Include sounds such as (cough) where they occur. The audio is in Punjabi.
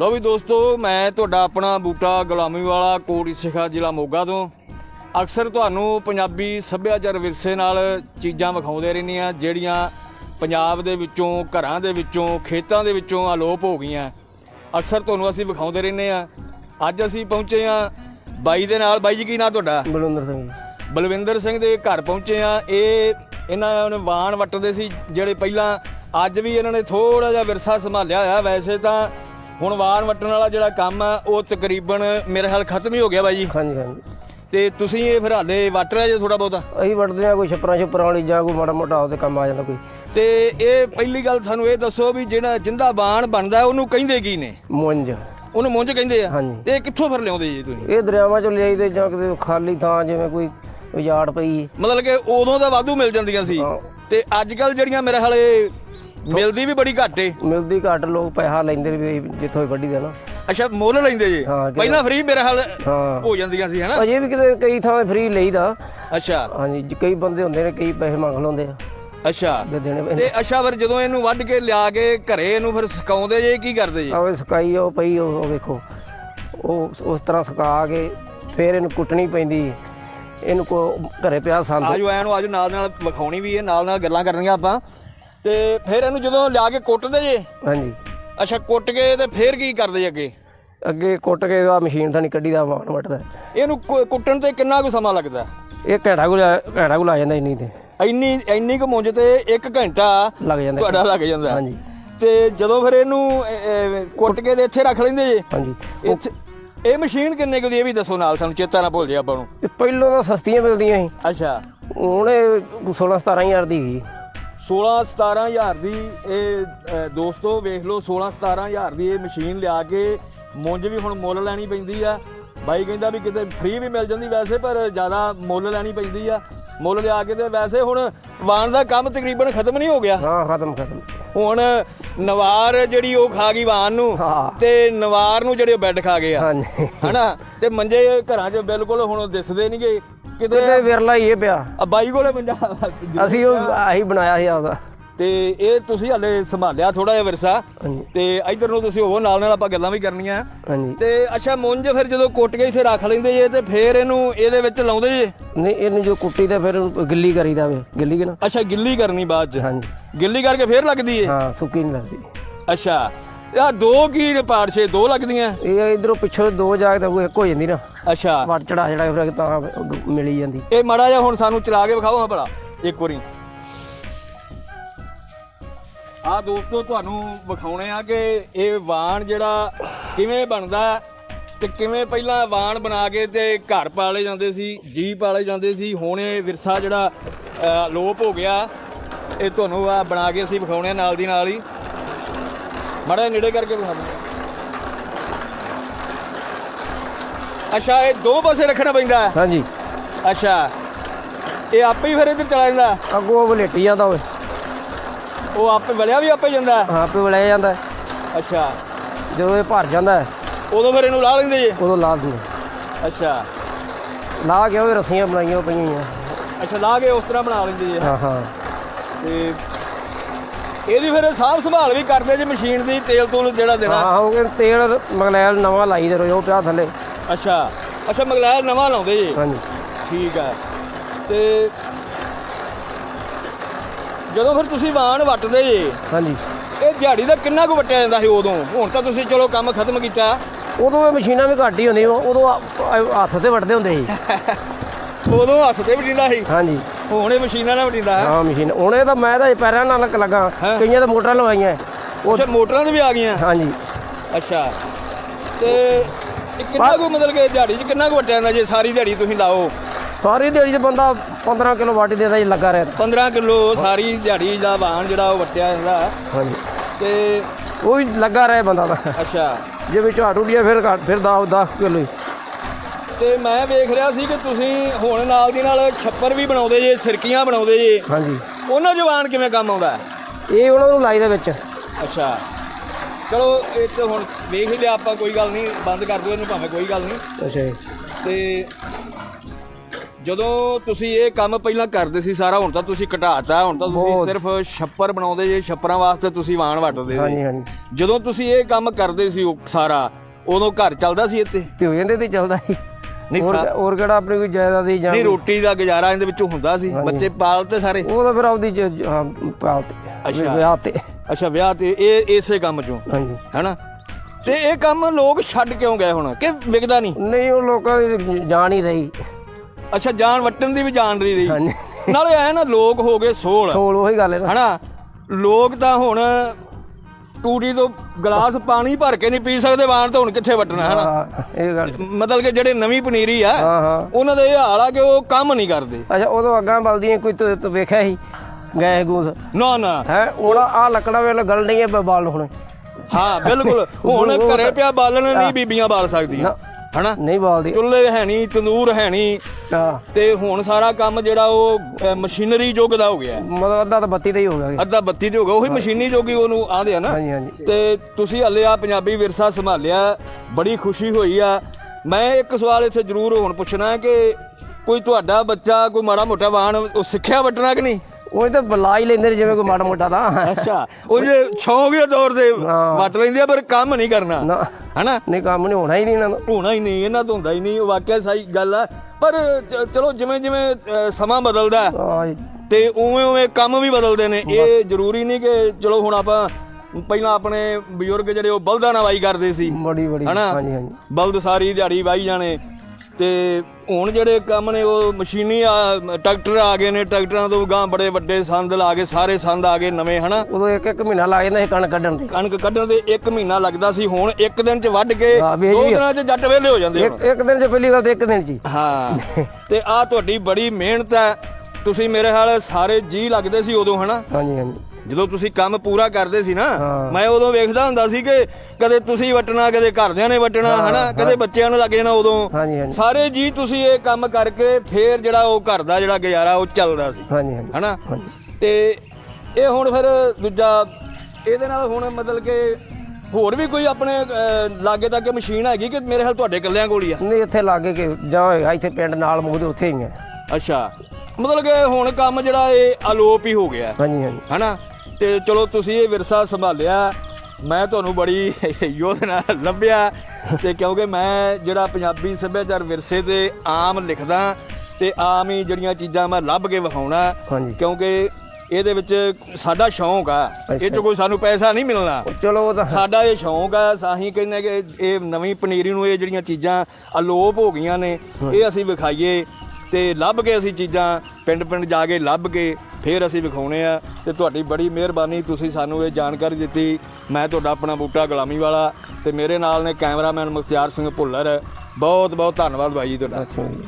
ਲੋ ਵੀ ਦੋਸਤੋ ਮੈਂ ਤੁਹਾਡਾ ਆਪਣਾ ਬੂਟਾ ਗੁਲਾਮੀ ਵਾਲਾ ਕੋਟ ਸਿਖਾ ਜ਼ਿਲ੍ਹਾ ਮੋਗਾ ਤੋਂ। ਅਕਸਰ ਤੁਹਾਨੂੰ ਪੰਜਾਬੀ ਸੱਭਿਆਚਾਰ ਵਿਰਸੇ ਨਾਲ ਚੀਜ਼ਾਂ ਵਿਖਾਉਂਦੇ ਰਹਿੰਦੇ ਆ ਜਿਹੜੀਆਂ ਪੰਜਾਬ ਦੇ ਵਿੱਚੋਂ ਘਰਾਂ ਦੇ ਵਿੱਚੋਂ ਖੇਤਾਂ ਦੇ ਵਿੱਚੋਂ ਅਲੋਪ ਹੋ ਗਈਆਂ। ਅਕਸਰ ਤੁਹਾਨੂੰ ਅਸੀਂ ਵਿਖਾਉਂਦੇ ਰਹਿੰਦੇ ਆ ਅੱਜ ਅਸੀਂ ਪਹੁੰਚੇ ਆ ਬਾਈ ਦੇ ਨਾਲ। ਬਾਈ ਜੀ ਕੀ ਨਾਂ ਤੁਹਾਡਾ? ਬਲਵਿੰਦਰ ਸਿੰਘ। ਬਲਵਿੰਦਰ ਸਿੰਘ ਦੇ ਘਰ ਪਹੁੰਚੇ ਆ ਇਹ ਇਹਨਾਂ ਨੇ ਵਾਣ ਵੱਟਦੇ ਸੀ ਜਿਹੜੇ ਪਹਿਲਾਂ ਅੱਜ ਵੀ ਇਹਨਾਂ ਨੇ ਥੋੜਾ ਜਿਹਾ ਵਿਰਸਾ ਸੰਭਾਲਿਆ ਹੋਇਆ। ਵੈਸੇ ਤਾਂ ਹੁਣ ਵਾਣ ਵੱਟਣ ਵਾਲਾ ਜਿਹੜਾ ਕੰਮ ਆ ਉਹ ਤਕਰੀਬਨ ਮੇਰੇ ਹਾਲ ਖਤਮ ਹੀ ਹੋ ਗਿਆ ਬਾਈ ਜੀ। ਹਾਂਜੀ ਹਾਂਜੀ। ਤੇ ਤੁਸੀਂ ਇਹ ਫਿਰ ਹਾਲੇ ਵੱਟ ਰਹੇ ਜੇ ਥੋੜਾ ਬਹੁਤਾ? ਅਸੀਂ ਵੜਦੇ ਆ ਕੋਈ ਛੱਪਰਾਂ ਛੁੱਪਰਾਂ ਵਾਲੀ ਜਾਂ ਕੋਈ ਮਾੜਾ ਮੋਟਾ ਉਹਦੇ ਕੰਮ ਆ ਜਾਂਦਾ ਕੋਈ। ਤੇ ਇਹ ਪਹਿਲੀ ਗੱਲ ਸਾਨੂੰ ਇਹ ਦੱਸੋ ਵੀ ਜਿਹੜਾ ਜਿੰਦਾ ਬਾਣ ਬਣਦਾ ਉਹਨੂੰ ਕਹਿੰਦੇ ਕੀ ਨੇ? ਮੁੰਜ। ਉਹਨੂੰ ਮੁੰਜ ਕਹਿੰਦੇ ਆ? ਹਾਂਜੀ। ਤੇ ਇਹ ਕਿੱਥੋਂ ਫਿਰ ਲਿਆਉਂਦੇ ਜੀ ਤੁਸੀਂ? ਇਹ ਦਰਿਆਵਾਂ ਚੋਂ ਲਿਆਈਦੇ ਜਾਂ ਕਿਤੇ ਖਾਲੀ ਥਾਂ ਜਿਵੇਂ ਕੋਈ ਉਜਾੜ ਪਈ। ਮਤਲਬ ਕਿ ਉਦੋਂ ਤਾਂ ਵਾਧੂ ਮਿਲ ਜਾਂਦੀਆਂ ਸੀ। ਹਾਂ। ਤੇ ਅੱਜ ਕੱਲ ਜਿਹੜੀਆਂ ਮੇਰੇ ਹਾਲੇ ਮਿਲਦੀ ਵੀ ਬੜੀ ਘੱਟ ਏ। ਮਿਲਦੀ ਘੱਟ ਲੋਕ ਪੈਸਾ ਲੈਂਦੇ ਨੇ ਵੀ ਜਿੱਥੋਂ ਵੀ ਵੱਢੀ ਦਾ ਨਾ ਅੱਛਾ ਮੁੱਲ ਲੈਂਦੇ ਜੀ? ਹਾਂ, ਪਹਿਲਾਂ ਫ੍ਰੀ ਮੇਰੇ ਹਾਲ ਹਾਂ। ਹੋ ਜਾਂਦੀਆਂ ਸੀ ਹਨਾ? ਅਜੇ ਵੀ ਕਿਤੇ ਕਈ ਥਾਂ ਫ੍ਰੀ ਲਈਦਾ। ਅੱਛਾ। ਹਾਂਜੀ ਜ- ਕਈ ਬੰਦੇ ਹੁੰਦੇ ਨੇ ਕਈ ਪੈਸੇ ਮੰਗ ਲਾਉਂਦੇ ਆ। ਅੱਛਾ। ਦੇ ਦੇਣੇ ਪੈਂਦੇ। ਤੇ ਅੱਛਾ ਫਿਰ ਜਦੋਂ ਇਹਨੂੰ ਵੱਢ ਕੇ ਲਿਆ ਕੇ ਘਰੇ ਇਹਨੂੰ ਫਿਰ ਸੁਕਾਉਂਦੇ ਜੇ ਕੀ ਕਰਦੇ ਜੀ? ਆਵੇ ਸਕਾਈ ਉਹ ਪਈ ਉਹ ਉਹ ਵੇਖੋ। ਉਹ ਉਸ ਤਰ੍ਹਾਂ ਸੁਕਾ ਕੇ ਫਿਰ ਇਹਨੂੰ ਕੁੱਟਣੀ ਪੈਂਦੀ ਇਹਨੂੰ ਕੋ ਘਰੇ ਪਿਆ ਸੰਦ। ਆਜੋ ਐਨ ਨੂੰ ਆਜੋ ਨਾਲ ਨਾਲ ਵਿਖਾਉਣੀ ਵੀ ਹੈ ਨਾਲ ਨਾਲ ਗੱਲਾਂ ਕਰਨੀਆਂ ਆਪਾਂ। ਤੇ ਫਿਰ ਇਹਨੂੰ ਜਦੋਂ ਲਿਆ ਕੇ ਕੁੱਟਦੇ ਜੇ? ਹਾਂਜੀ। ਅੱਛਾ ਕੁੱਟ ਕੇ ਤੇ ਫਿਰ ਕੀ ਕਰਦੇ ਅੱਗੇ? ਅੱਗੇ ਕੁੱਟ ਕੇ ਆ ਮਸ਼ੀਨ ਤਾਂ ਨਹੀਂ ਕੱਢੀ ਦਾ ਵਾਣ ਵੱਟਦਾ। ਇਹਨੂੰ ਕੁ- ਕੁੱਟਣ ਤੇ ਕਿੰਨਾ ਕੁ ਸਮਾਂ ਲੱਗਦਾ? ਇਹ ਕੋਲ ਘੈਂਟਾ ਕੋਲ ਆ ਜਾਂਦਾ ਇੰਨੀ ਤੇ। ਇੰਨੀ ਇੰਨੀ ਕੁ ਮੁੰਜ ਤੇ 1 ਘੰਟਾ ਲੱਗ ਜਾਂਦਾ। ਤੁਹਾਡਾ ਲੱਗ ਜਾਂਦਾ। ਹਾਂਜੀ। ਤੇ ਜਦੋਂ ਫਿਰ ਇਹਨੂੰ ਅਹ, ਅਹ, ਕੁੱਟ ਕੇ ਤੇ ਇੱਥੇ ਰੱਖ ਲੈਂਦੇ ਜੇ? ਹਾਂਜੀ। ਇੱਥੇ ਇਹ ਮਸ਼ੀਨ ਕਿੰਨੇ ਕੁ ਦੀ ਇਹ ਵੀ ਦੱਸੋ ਨਾਲ ਸਾਨੂੰ ਚੇਤਾ ਨਾ ਭੁੱਲ ਜੇ ਆਪਾਂ ਨੂੰ। ਤੇ ਪਹਿਲਾਂ ਤਾਂ ਸਸਤੀਆਂ ਮਿਲਦੀਆਂ ਸੀ। ਅੱਛਾ। ਹੁਣ ਇਹ 16 17000 ਦੀ ਗਈ 16 17000 ਦੀ ਇਹ ਦੋਸਤੋ ਵੇਖ ਲਓ 16 17000 ਦੀ ਇਹ ਮਸ਼ੀਨ ਲਿਆ ਕੇ ਮੁੰਜ ਵੀ ਹੁਣ ਮੁੱਲ ਲੈਣੀ ਪੈਂਦੀ ਆ। ਬਾਈ ਕਹਿੰਦਾ ਵੀ ਕਿਤੇ ਫ੍ਰੀ ਵੀ ਮਿਲ ਜਾਂਦੀ ਵੈਸੇ ਪਰ ਜ਼ਿਆਦਾ ਮੁੱਲ ਲੈਣੀ ਪੈਂਦੀ ਆ। ਮੁੱਲ ਲਿਆ ਕੇ ਤੇ ਵੈਸੇ ਹੁਣ ਵਾਣ ਦਾ ਕੰਮ ਤਕਰੀਬਨ ਖਤਮ ਨਹੀਂ ਹੋ ਗਿਆ। ਹਾਂ ਖਤਮ ਖਤਮ। ਹੁਣ ਨਵਾਰ ਜਿਹੜੀ ਉਹ ਖਾ ਗਈ ਵਾਣ ਨੂੰ ਤੇ ਨਵਾਰ ਨੂੰ ਜਿਹੜੇ ਬੈੱਡ ਖਾ ਗਏ ਆ। ਹਾਂਜੀ। ਹਨਾ? ਤੇ ਮੰਜੇ ਘਰਾਂ 'ਚ ਬਿਲਕੁਲ ਹੁਣ ਦਿਸਦੇ ਨਹੀਂਗੇ ਕਿਤੇ ਵਿਰਲਾ ਹੀ ਇਹ ਪਿਆ। ਆ ਬਾਈ ਕੋਲੇ ਮੰਜਾ ਅਸੀਂ ਉਹ ਆਹੀ ਬਣਾਇਆ ਸੀ ਆਪਦਾ। ਤੇ ਇਹ ਤੁਸੀਂ ਹਲੇ ਸੰਭਾਲਿਆ ਥੋੜਾ ਜਿਹਾ ਵਿਰਸਾ। ਤੇ ਇਧਰ ਨੂੰ ਤੁਸੀਂ ਉਹ ਨਾਲ ਨਾਲ ਆਪਾਂ ਗੱਲਾਂ ਵੀ ਕਰਨੀਆਂ। ਤੇ ਅੱਛਾ ਮੁੰਜ ਫਿਰ ਜਦੋਂ ਕੁੱਟ ਕੇ ਇੱਥੇ ਰੱਖ ਲੈਂਦੇ ਜੇ ਤੇ ਫਿਰ ਇਹਨੂੰ ਇਹਦੇ ਵਿੱਚ ਲਾਉਂਦੇ ਜੇ? ਨਹੀਂ ਇਹਨੂੰ ਜੋ ਕੁੱਟੀ ਤੇ ਫਿਰ ਗਿੱਲੀ ਕਰੀਦਾ ਵੇ। ਗਿੱਲੀ ਕਿ ਨਾ ਅੱਛਾ ਗਿੱਲੀ ਕਰਨੀ ਬਾਅਦ ਚ। ਹਾਂਜੀ। ਗਿੱਲੀ ਕਰਕੇ ਫਿਰ ਲੱਗਦੀ ਏ? ਹਾਂ ਸੁੱਕੀ ਨਹੀਂ ਲੱਗਦੀ। ਅੱਛਾ। ਆ ਦੋ ਕੀ ਪਾੜਛੇ ਦੋ ਲੱਗਦੀਆਂ? ਇਹ ਇਧਰੋਂ ਪਿੱਛੋਂ ਦੋ ਜਾ ਕੇ ਤਾਂ ਉਹ ਇੱਕ ਹੋ ਜਾਂਦੀ ਨਾ। ਅੱਛਾ। ਵੱਟ ਚੜਾ ਜਿਹੜਾ ਫਿਰ ਤਾਂ ਮਿਲੀ ਜਾਂਦੀ। ਇਹ ਮੜਾ ਜਿਹਾ ਹੁਣ ਸਾਨੂੰ ਚਲਾ ਕੇ ਵਿਖਾਓ ਹਾਂ ਭਲਾ ਇੱਕ ਵਾਰੀ। ਆ ਦੋਸਤੋ ਤੁਹਾਨੂੰ ਵਿਖਾਉਣੇ ਆ ਕਿ ਇਹ ਵਾਣ ਜਿਹੜਾ ਕਿਵੇਂ ਬਣਦਾ ਤੇ ਕਿਵੇਂ ਪਹਿਲਾਂ ਵਾਣ ਬਣਾ ਕੇ ਤੇ ਘਰ ਪਾਲੇ ਜਾਂਦੇ ਸੀ ਜੀ ਪਾਲੇ ਜਾਂਦੇ ਸੀ ਹੁਣ ਇਹ ਵਿਰਸਾ ਜਿਹੜਾ ਲੋਪ ਹੋ ਗਿਆ। ਇਹ ਤੁਹਾਨੂੰ ਆ ਬਣਾ ਕੇ ਅਸੀਂ ਵਿਖਾਉਣੇ ਆ ਨਾਲ ਦੀ ਨਾਲ ਹੀ। ਮੜਾ ਨੇੜੇ ਕਰਕੇ ਵਿਖਾ ਅੱਛਾ ਇਹ ਦੋ ਪਾਸੇ ਰੱਖਣਾ ਪੈਂਦਾ ਹੈ। ਹਾਂਜੀ। ਅੱਛਾ ਇਹ ਆਪੇ ਹੀ ਫਿਰ ਇੱਧਰ ਚਲਾ ਜਾਂਦਾ ਅੱਗੋਂ ਉਹ ਵਲੇਟੀ ਜਾਂਦਾ ਓਏ। ਉਹ ਆਪੇ ਵਲਿਆ ਵੀ ਆਪੇ ਜਾਂਦਾ ਹਾਂ। ਪੇ ਵਲਿਆ ਜਾਂਦਾ ਅੱਛਾ। ਜਦੋਂ ਇਹ ਭਰ ਜਾਂਦਾ ਉਦੋਂ ਫਿਰ ਇਹਨੂੰ ਲਾ ਲੈਂਦੇ ਜੇ। ਉਦੋਂ ਲਾ ਦਿੰਦੇ। ਅੱਛਾ। ਲਾ ਕੇ ਉਹ ਰੱਸੀਆਂ ਬਣਾਈਆਂ ਪਈਆਂ ਹੋਈਆਂ। ਅੱਛਾ ਲਾ ਕੇ ਉਸ ਤਰ੍ਹਾਂ ਬਣਾ ਲੈਂਦੇ ਜੇ। ਹਾਂ ਹਾਂ। ਤੇ ਇਹਦੀ ਫਿਰ ਸਾਂਭ ਸੰਭਾਲ ਵੀ ਕਰਦੇ ਜੇ ਮਸ਼ੀਨ ਦੀ ਤੇਲ ਤੂਲ ਜਿਹੜਾ ਦੇਣਾ। ਹਾਂ ਹੋ ਗਿਆ ਤੇਲ ਮਗਲੈਲ ਨਵਾਂ ਲਾਈ ਦੇ ਰੋ ਉਹ ਪਿਆ ਥੱਲੇ। ਅੱਛਾ। ਅੱਛਾ ਮਗਲਾਇਆ ਨਵਾਂ ਲਾਉਂਦੇ ਜੇ। ਹਾਂਜੀ। ਠੀਕ ਹੈ ਤੇ ਜਦੋਂ ਫਿਰ ਤੁਸੀਂ ਵਾਣ ਵੱਟਦੇ ਜੇ ਹਾਂਜੀ। ਇਹ ਦਿਹਾੜੀ ਦਾ ਕਿੰਨਾ ਕੁ ਵਟਿਆ ਜਾਂਦਾ ਸੀ ਉਦੋਂ? ਹੁਣ ਤਾਂ ਤੁਸੀਂ ਚਲੋ ਕੰਮ ਖਤਮ ਕੀਤਾ। ਉਦੋਂ ਇਹ ਮਸ਼ੀਨਾਂ ਵੀ ਘੱਟ ਹੀ ਹੁੰਦੀਆਂ ਉਦੋਂ ਆ- ਹੱਥ ਤੇ ਵੱਟਦੇ ਹੁੰਦੇ ਸੀ। (laughs) ਉਦੋਂ ਹੱਥ ਤੇ ਵਟਿੰਦਾ ਸੀ। ਹਾਂਜੀ। ਹੁਣ ਇਹ ਮਸ਼ੀਨਾਂ ਨਾਲ ਵਟਿੰਦਾ। ਹਾਂ ਮਸ਼ੀਨ ਉਹਨੇ ਤਾਂ ਮੈਂ ਤਾਂ ਪੈਰਾਂ ਨਾਲ ਲੱਗ। ਹਾਂ। ਕਈਆਂ ਤਾਂ ਮੋਟਰਾਂ ਲਵਾਈਆਂ। ਉਹ ਅੱਛਾ ਮੋਟਰਾਂ ਤੇ ਵੀ ਆ ਗਈਆਂ। ਹਾਂਜੀ। ਅੱਛਾ। ਤੇ ਇਹ ਕਿੰਨਾ ਕੁ ਮਤਲਬ ਕਿ ਦਿਹਾੜੀ 'ਚ ਕਿੰਨਾ ਕੁ ਵਟਿਆ ਜਾਂਦਾ ਜੇ ਸਾਰੀ ਦਿਹਾੜੀ ਤੁਸੀਂ ਲਾਓ? ਸਾਰੀ ਦਿਹਾੜੀ 'ਚ ਬੰਦਾ 15 ਕਿਲੋ ਵਾਟ ਦੇਦਾ ਜੀ ਲੱਗਾ ਰਿਹਾ 15 ਕਿਲੋ ਸਾਰੀ ਦਿਹਾੜੀ ਦਾ ਵਾਹਣ ਜਿਹੜਾ ਉਹ ਵਟਿਆ ਜਾਂਦਾ ਹਾਂਜੀ। ਤੇ ਉਹ ਵੀ ਲੱਗਾ ਰਿਹਾ ਬੰਦਾ ਤਾਂ। ਅੱਛਾ। ਜੇ ਵਿੱਚ ਝਾੜ ਉੱਡਿਆ ਫਿਰ ਫਿਰ 10 10 ਕਿਲੋ ਹੀ। ਤੇ ਮੈਂ ਵੇਖ ਰਿਹਾ ਸੀ ਕਿ ਤੁਸੀਂ ਹੁਣ ਨਾਲ ਦੀ ਨਾਲ ਛੱਪਰ ਵੀ ਬਣਾਉਂਦੇ ਜੇ ਸਿਰਕੀਆਂ ਬਣਾਉਂਦੇ ਜੇ। ਹਾਂਜੀ। ਉਹਨਾਂ ਜਵਾਨ ਕਿਵੇਂ ਕੰਮ ਆਉਂਦਾ? ਇਹ ਉਹਨਾਂ ਨੂੰ ਲਾਈ ਦੇ ਵਿੱਚ। ਅੱਛਾ। ਚਲੋ ਇਹ ਤੇ ਹੁਣ ਵੇਖ ਹੀ ਲਿਆ ਆਪਾਂ ਕੋਈ ਗੱਲ ਨਹੀਂ ਬੰਦ ਕਰ ਦਿਓ ਇਹਨੂੰ ਭਾਵੇਂ ਕੋਈ ਗੱਲ ਨਹੀਂ। ਅੱਛਾ ਜੀ। ਤੇ ਜਦੋਂ ਤੁਸੀਂ ਇਹ ਕੰਮ ਪਹਿਲਾਂ ਕਰਦੇ ਸੀ ਸਾਰਾ ਹੁਣ ਤਾਂ ਤੁਸੀਂ ਘਟਾਤਾ ਹੁਣ ਤਾਂ ਤੁਸੀਂ ਬਹੁਤ। ਸਿਰਫ ਛੱਪਰ ਬਣਾਉਂਦੇ ਜੇ ਛੱਪਰਾਂ ਵਾਸਤੇ ਤੁਸੀਂ ਵਾਣ ਵੱਟਦੇ ਹਾਂਜੀ ਸੀ ਹਾਂਜੀ। ਜਦੋਂ ਤੁਸੀਂ ਇਹ ਕੰਮ ਕਰਦੇ ਸੀ ਉਹ ਸਾਰਾ ਉਦੋਂ ਘਰ ਚੱਲਦਾ ਸੀ ਇੱਥੇ? ਤੇ ਹੋ ਜਾਂਦੇ ਤੇ ਚੱਲਦਾ ਸੀ। ਨਹੀਂ ਹੋਰ ਸਾ- ਹੋਰ ਕਿਹੜਾ ਆਪਣੀ ਕੋਈ ਜਾਇਦਾਦ ਦੀ ਜਾਂ ਨਹੀਂ ਰੋਟੀ ਦਾ ਗੁਜ਼ਾਰਾ ਇਹਦੇ ਵਿੱਚੋਂ ਹੁੰਦਾ ਸੀ। ਬੱਚੇ ਪਾਲਤੇ ਸਾਰੇ? ਉਹ ਤਾਂ ਫਿਰ ਆਪਦੀ ਜ- ਜ- ਹਾਂ, ਪਾਲ ਤੇ ਅੱਛਾ। ਵਿਆਹ ਤੇ। ਅੱਛਾ ਵਿਆਹ ਤੇ ਇਹ ਇਸੇ ਕੰਮ ਚੋਂ। ਹਾਂਜੀ। ਹੈਨਾ? ਤੇ ਇਹ ਕੰਮ ਲੋਕ ਛੱਡ ਕਿਉਂ ਗਏ ਹੁਣ? ਕਿ ਵਿਕਦਾ ਨਹੀਂ? ਨਹੀਂ ਉਹ ਲੋਕਾਂ ਦੀ ਜਾਣ ਹੀ ਰਹੀ। ਅੱਛਾ ਜਾਨ ਵੱਟਣ ਦੀ ਵੀ ਜਾਣ ਰਹੀ ਰਹੀ। ਹਾਂਜੀ। ਨਾਲੇ ਐ ਨਾ ਲੋਕ ਹੋ ਗਏ ਸੋਲ ਸੋਲ ਉਹੀ ਗੱਲ ਹੈ ਨਾ। ਹਨਾ? ਲੋਕ ਤਾਂ ਹੁਣ ਟੂਟੀ ਤੋਂ ਗਲਾਸ ਪਾਣੀ ਭਰ ਕੇ ਨਹੀਂ ਪੀ ਸਕਦੇ ਵਾਣ ਤਾਂ ਹੁਣ ਕਿੱਥੇ ਵਟਣਾ ਹਨਾ? ਹਾਂ ਇਹ ਗੱਲ। ਮਤਲਬ ਕਿ ਜਿਹੜੇ ਨਵੀਂ ਪਨੀਰੀ ਆ ਹਾਂ ਹਾਂ। ਉਹਨਾਂ ਦਾ ਇਹ ਹਾਲ ਆ ਕਿ ਉਹ ਕੰਮ ਨਹੀਂ ਕਰਦੇ। ਅੱਛਾ ਉਦੋਂ ਅੱਗਾਂ ਬਲਦੀਆਂ ਕੋਈ ਤੂੰ ਤੂੰ ਵੇਖਿਆ ਸੀ? ਗਏ ਗੂਸ? ਨਾ ਨਾ। ਹੈ ਹੁਣ ਆ ਲੱਕੜਾਂ ਵੇਲੇ ਗਲ ਨਹੀਂ ਹੈ ਬਾਲ ਹੁਣ। ਹਾਂ ਬਿਲਕੁਲ। (laughs) ਹੁਣ ਉਹ ਘਰੇ ਤਾਂ- ਪਿਆ ਬਾਲਣ ਨਹੀਂ ਬੀਬੀਆਂ ਬਾਲ ਸਕਦੀਆਂ। ਨਾ। ਹਨਾ? ਨਹੀਂ ਬਾਲਦੀ। ਚੁੱਲ੍ਹੇ ਹੈ ਨਹੀਂ ਤੰਦੂਰ ਹੈ ਨਹੀਂ। ਹਾਂ। ਤੇ ਹੁਣ ਸਾਰਾ ਕੰਮ ਜਿਹੜਾ ਉਹ ਅ, ਮਸ਼ੀਨਰੀ ਯੁੱਗ ਦਾ ਹੋ ਗਿਆ ਮਤਲਬ ਅੱਧਾ ਤਾਂ ਬੱਤੀ ਤੇ ਹੀ ਹੋ ਗਿਆ। ਅੱਧਾ ਬੱਤੀ ਤੇ ਹੋ ਗਿਆ। ਉਹੀ ਮਸ਼ੀਨੀ ਜੋਗੀ ਉਹਨੂੰ ਆਂਦੇ ਆ ਨਾ। ਹਾਂਜੀ ਹਾਂਜੀ। ਤੇ ਤੁਸੀਂ ਹੱਲੇ ਆ ਪੰਜਾਬੀ ਵਿਰਸਾ ਸੰਭਾਲਿਆ ਬੜੀ ਖੁਸ਼ੀ ਹੋਈ ਆ। ਮੈਂ ਇੱਕ ਸਵਾਲ ਇੱਥੇ ਜ਼ਰੂਰ ਹੁਣ ਪੁੱਛਣਾ ਹੈ ਕਿ ਕੋਈ ਤੁਹਾਡਾ ਬੱਚਾ ਕੋਈ ਮਾੜਾ ਮੋਟਾ ਵਾਹਣ ਉਹ ਸਿੱਖਿਆ ਵਟਣਾ ਕਿ ਨਹੀਂ? ਉਹ ਤਾਂ ਬੁਲਾ ਹੀ ਲੈਂਦੇ ਨੇ ਜਿਵੇਂ ਕੋਈ ਮਾੜਾ ਮੋਟਾ ਦਾ ਅੱਛਾ ਉਹ ਜੇ ਸ਼ੌਂਕ ਦੇ ਤੇ ਹਾਂ। ਵਟ ਲੈਂਦੇ ਆ ਪਰ ਕੰਮ ਨਹੀਂ ਕਰਨਾ। ਹਨਾ? ਨਹੀਂ ਕੰਮ ਨਹੀਂ ਹੋਣਾ ਹੀ ਨਹੀਂ ਇਹਨਾਂ ਦਾ। ਹੋਣਾ ਹੀ ਨਹੀਂ ਇਹਨਾਂ ਤੋਂ ਹੁੰਦਾ ਹੀ ਨਹੀਂ ਉਹ ਵਾਕਿਆ ਸਹੀ ਗੱਲ ਆ। ਪਰ ਚਲੋ ਜਿਵੇਂ ਜਿਵੇਂ ਸਮਾਂ ਬਦਲਦਾ ਤੇ ਉਵੇਂ ਉਵੇਂ ਕੰਮ ਵੀ ਬਦਲਦੇ ਨੇ। ਇਹ ਜ਼ਰੂਰੀ ਨਹੀਂ ਕਿ ਚਲੋ ਹੁਣ ਆਪਾਂ ਪਹਿਲਾਂ ਆਪਣੇ ਬਜ਼ੁਰਗ ਜਿਹੜੇ ਉਹ ਬਲਦਾਂ ਨਾਲ ਵਾਈ ਕਰਦੇ ਸੀ। ਬੜੀ ਬੜੀ? ਹਾਂਜੀ ਹਾਂਜੀ। ਬਲਦ ਸਾਰੀ ਦਿਹਾੜੀ ਵਾਈ ਜਾਣੇ ਤੇ ਹੁਣ ਜਿਹੜੇ ਕੰਮ ਨੇ ਉਹ ਮਸ਼ੀਨੀ ਟਰੈਕਟਰ ਆ ਗਏ ਨੇ ਟਰੈਕਟਰਾਂ ਤੋਂ ਗਾਂ ਬੜੇ ਵੱਡੇ ਸੰਦ ਲਾ ਕੇ ਸਾਰੇ ਸੰਦ ਆ ਗਏ ਨਵੇਂ ਹਨਾ? ਉਦੋਂ ਇੱਕ ਇੱਕ ਮਹੀਨਾ ਲੱਗ ਜਾਂਦਾ ਸੀ ਕਣਕ ਕੱਢਣ ਤੇ। ਕਣਕ ਕੱਢਣ ਦੇ 1 ਮਹੀਨਾ ਲੱਗਦਾ ਸੀ ਹੁਣ ਇੱਕ ਦਿਨ ਚ ਵੱਢ ਕੇ ਦੋ। ਦਿਨਾਂ ਚ ਜੱਟ ਵੇਲੇ ਹੋ ਜਾਂਦੇ ਇੱਕ ਇੱਕ ਦਿਨ ਚ ਪਹਿਲੀ ਗੱਲ ਤੇ ਇੱਕ ਦਿਨ ਚ ਹੀ। ਹਾਂ। (laughs) ਤੇ ਆ ਤੁਹਾਡੀ ਬੜੀ ਮਿਹਨਤ ਹੈ। ਤੁਸੀਂ ਮੇਰੇ ਹਾਲ ਸਾਰੇ ਜੀ ਲੱਗਦੇ ਸੀ ਉਦੋਂ ਹਨਾ? ਹਾਂਜੀ ਹਾਂਜੀ। ਜਦੋਂ ਤੁਸੀਂ ਕੰਮ ਪੂਰਾ ਕਰਦੇ ਸੀ ਨਾ। ਮੈਂ ਉਦੋਂ ਵੇਖਦਾ ਹੁੰਦਾ ਸੀ ਕਿ ਕਦੇ ਤੁਸੀਂ ਵਟਣਾ ਕਦੇ ਘਰਦਿਆਂ ਨੇ ਵਟਣਾ ਹਨਾ? ਕਦੇ ਬੱਚਿਆਂ ਨੂੰ ਲੱਗ ਜਾਣਾ ਉਦੋਂ। ਸਾਰੇ ਜੀ ਤੁਸੀਂ ਇਹ ਕੰਮ ਕਰਕੇ ਫੇਰ ਜਿਹੜਾ ਉਹ ਘਰ ਦਾ ਜਿਹੜਾ ਗੁਜ਼ਾਰਾ ਉਹ ਚੱਲਦਾ ਸੀ। ਹਨਾ? ਤੇ ਇਹ ਹੁਣ ਫਿਰ ਦੂਜਾ ਇਹਦੇ ਨਾਲ ਹੁਣ ਮਤਲਬ ਕਿ ਹੋਰ ਵੀ ਕੋਈ ਆਪਣੇ ਲਾਗੇ ਤੱਕ ਮਸ਼ੀਨ ਹੈਗੀ ਕਿ ਮੇਰੇ ਹਾਲ ਤੁਹਾਡੇ ਇਕੱਲਿਆਂ ਕੋਲ ਹੀ ਆ? ਨਹੀਂ ਇੱਥੇ ਲਾਗੇ ਕਿ ਜਾਂ ਇੱਥੇ ਪਿੰਡ ਨਾਲ ਮੂਹਦੇ ਉੱਥੇ ਹੀ ਹੈ ਅੱਛਾ। ਮਤਲਬ ਕਿ ਹੁਣ ਕੰਮ ਜਿਹੜਾ ਇਹ ਅਲੋਪ ਹੀ ਹੋ ਗਿਆ। ਹਾਂਜੀ ਹਾਂਜੀ। ਹਨਾ? ਤੇ ਚਲੋ ਤੁਸੀਂ ਇਹ ਵਿਰਸਾ ਸੰਭਾਲਿਆ ਮੈਂ ਤੁਹਾਨੂੰ ਬੜੀ (laughs) ਯੋਧ ਨਾਲ ਲੱਭਿਆ ਤੇ ਕਿਉਂਕਿ ਮੈਂ ਜਿਹੜਾ ਪੰਜਾਬੀ ਸੱਭਿਆਚਾਰ ਵਿਰਸੇ ਤੇ ਆਮ ਲਿਖਦਾ ਤੇ ਆਮ ਹੀ ਜਿਹੜੀਆਂ ਚੀਜ਼ਾਂ ਮੈਂ ਲੱਭ ਕੇ ਵਿਖਾਉਣਾ ਕਿਉਂਕਿ ਇਹਦੇ ਵਿੱਚ ਸਾਡਾ ਸ਼ੌਂਕ ਆ ਇਹ ਚ ਕੋਈ ਸਾਨੂੰ ਪੈਸਾ ਨਹੀਂ ਮਿਲਣਾ। ਚਲੋ ਉਹ ਤਾਂ ਸਾਡਾ ਇਹ ਸ਼ੌਂਕ ਆ ਸਾਹੀਂ ਕਹਿੰਦੇ ਕਿ ਇਹ ਨਵੀਂ ਪਨੀਰੀ ਨੂੰ ਇਹ ਜਿਹੜੀਆਂ ਚੀਜ਼ਾਂ ਅਲੋਪ ਹੋ ਗਈਆਂ ਨੇ ਇਹ ਅਸੀਂ ਵਿਖਾਈਏ ਤੇ ਲੱਭ ਕੇ ਅਸੀਂ ਚੀਜ਼ਾਂ ਪਿੰਡ ਪਿੰਡ ਜਾ ਕੇ ਲੱਭ ਕੇ ਫਿਰ ਅਸੀਂ ਵਿਖਾਉਣੇ ਆ ਤੇ ਤੁਹਾਡੀ ਬੜੀ ਮਿਹਰਬਾਨੀ, ਤੁਸੀਂ ਸਾਨੂੰ ਇਹ ਜਾਣਕਾਰੀ ਦਿੱਤੀ। ਮੈਂ ਤੁਹਾਡਾ ਆਪਣਾ ਬੂਟਾ ਗੁਲਾਮੀ ਵਾਲਾ ਤੇ ਮੇਰੇ ਨਾਲ ਨੇ ਕੈਮਰਾਮੈਨ ਮੁਖਤਿਆਰ ਸਿੰਘ ਭੁੱਲਰ। ਬਹੁਤ ਬਹੁਤ ਧੰਨਵਾਦ ਬਾਈ ਜੀ ਤੁਹਾਡਾ। ਅੱਛਾ ਜੀ।